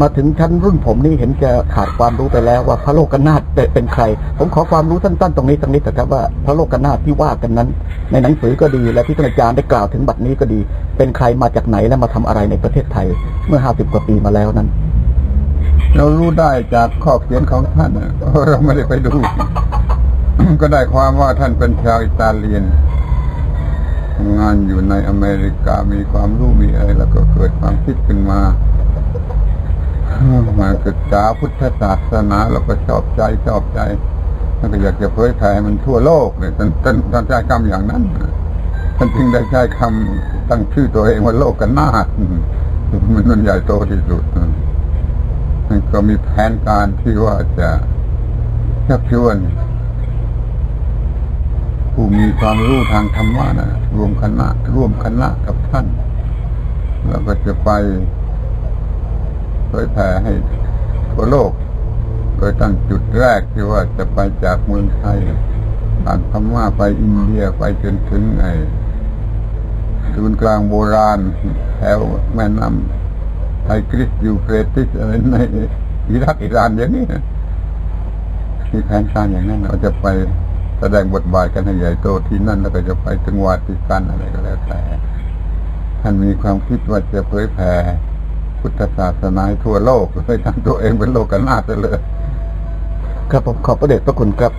มาถึงชั้นรุ่นผมนี่เห็นจะขาดความรู้ไปแล้วว่าพระโลกนาถเป็นใคร ผมขอความรู้สั้นๆตรงนี้ตรงนี้นะครับว่าพระโลกนาถที่ว่ากันนั้น ในหนังสือก็ดีและที่ท่านอาจารย์ได้กล่าวถึงบัดนี้ก็ดี เป็นใครมาจากไหนและมาทำอะไรในประเทศไทยเมื่อห้าสิบกว่าปีมาแล้วนั้น เรารู้ได้จากข้อเขียนของท่านเราะเราไม่ได้ไปดู ก็ได้ความว่าท่านเป็นชาวอิตาเลียนทำงานอยู่ในอเมริกามีความรู้มีอะไรแล้วก็เกิดความคิดขึ้นมา มาศึกษาพุทธศาสนาเราก็ชอบใจชอบใจแล้วก็อยากจะเผยแผ่มันทั่วโลกเนี่ยท่านท่านท่านใช้คำอย่างนั้นท่านจึงได้ใช้คำตั้งชื่อตัวเองว่าโลกกันนาถมันมันใหญ่โตที่สุดมันก็มีแผนการที่ว่าจะชักชวนผู้มีความรู้ทางธรรมะนะรวมคณะ ร่วมคณะกับท่าน แล้วก็จะไปเผยแผ่ให้ ทั่วโลก โดยตั้งจุดแรกที่ว่าจะไปจากเมืองไทยผ่านพม่าไปอินเดียไปจนถึงไอ้ศูนย์กลางโบราณแถวแม่น้ำไทกริสยูเฟรติสอะไรในอิรักอิรานอย่างนี้มีแผนการอย่างนั้นเราจะไปแสดงบทบาทกันให้ใหญ่โตที่นั่นแล้วก็จะไปถึงวาติกันอะไรก็แล้วแต่ท่านมีความคิดว่าจะเผยแผ่ พุทธศาสนาทั่วโลกเลยทั้งตัวเองเป็นโลกกันนาถไปเลย ครับผมขอบพระเดชพระคุณครับ